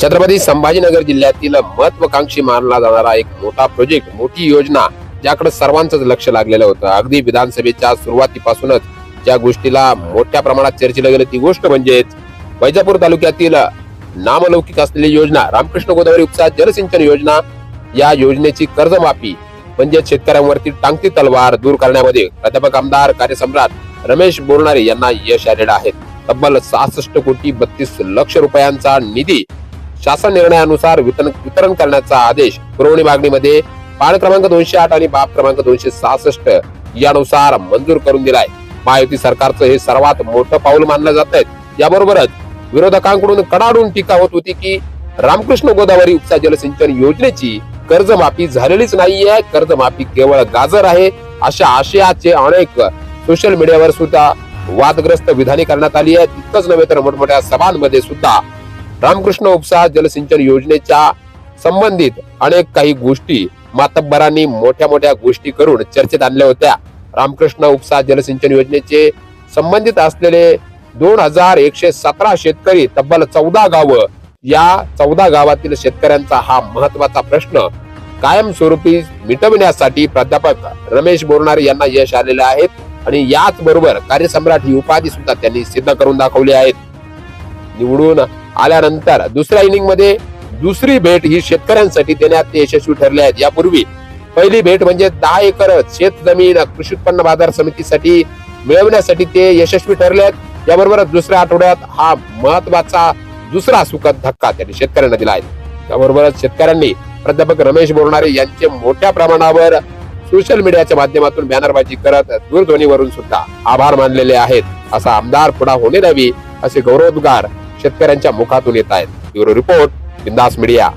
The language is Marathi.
छत्रपती संभाजीनगर जिल्ह्यातील महत्वाकांक्षी मानला जाणारा एक मोठा प्रोजेक्ट मोठी योजना ज्याकडे सर्वांचंच लक्ष लागलेलं होतं. अगदी विधानसभेच्या सुरुवातीपासूनच ज्या गोष्टीला मोठ्या प्रमाणात चर्चेला गेलं ती गोष्ट म्हणजेच वैजापूर तालुक्यातील नामलौकिक असलेली योजना रामकृष्ण गोदावरी उपसा जलसिंचन योजना. या योजनेची कर्जमाफी म्हणजे शेतकऱ्यांवरती टांगती तलवार दूर करण्यामध्ये प्राध्यापक आमदार कार्यसम्राट रमेश बोरणारे यांना यश आलेलं आहे. तब्बल सहासष्ट कोटी बत्तीस लक्ष रुपयांचा निधी शासन निर्णयानुसार वितरण वितरण करण्याचा आदेश पुरवणी मागणीमध्ये पान क्रमांक दोनशे आठ आणि बाब क्रमांक दोनशे सहासष्ट यानुसार मंजूर करून दिलाय. महायुती सरकारचं हे सर्वात मोठं पाऊल मानलं जात आहे. याबरोबरच विरोधकांकडून कडाडून टीका होत होती की रामकृष्ण गोदावरी उपसा जलसिंचन योजनेची कर्जमाफी झालेलीच नाहीये कर्जमाफी केवळ गाजर आहे अशा आशयाचे अनेक सोशल मीडियावर सुद्धा वादग्रस्त विधाने करण्यात आली आहेत. इतकंच नव्हे तर मोठमोठ्या सभांमध्ये सुद्धा रामकृष्ण उपसा जलसिंचन योजनेच्या संबंधित अनेक काही गोष्टी मातब्बरांनी मोठ्या मोठ्या गोष्टी करून चर्चेत आणल्या होत्या. रामकृष्ण उपसा जलसिंचन योजनेचे संबंधित असलेले दोन हजार एकशे सतरा शेतकरी तब्बल चौदा गावं या चौदा गावातील शेतकऱ्यांचा हा महत्त्वाचा प्रश्न कायमस्वरूपी मिटविण्यासाठी प्राध्यापक रमेश बोरणारे यांना यश आलेले आहेत आणि याच बरोबर कार्यसम्राट ही उपाधी सुद्धा त्यांनी सिद्ध करून दाखवली आहेत. निवडून आल्यानंतर दुसऱ्या इनिंगमध्ये दुसरी भेट ही शेतकऱ्यांसाठी देण्यात ते यशस्वी ठरले आहेत. यापूर्वी पहिली भेट म्हणजे दहा एकर शेत जमीन कृषी उत्पन्न बाजार समितीसाठी मिळवण्यासाठी ते यशस्वी ठरले आहेत. याबरोबरच दुसऱ्या आठवड्यात हा महत्त्वाचा दुसरा सुखद धक्का त्यांनी शेतकऱ्यांना दिला आहे. त्याबरोबरच शेतकऱ्यांनी प्राध्यापक रमेश बोरणारे यांचे मोठ्या प्रमाणावर सोशल मीडियाच्या माध्यमातून बॅनरबाजी करत दूरध्वनीवरून सुद्धा आभार मानलेले आहेत. असा आमदार पुढा होणे द्यावी असे गौरवोद्गार शेतकऱ्यांच्या मुखातून येत आहेत. Bureau report Bindaas media.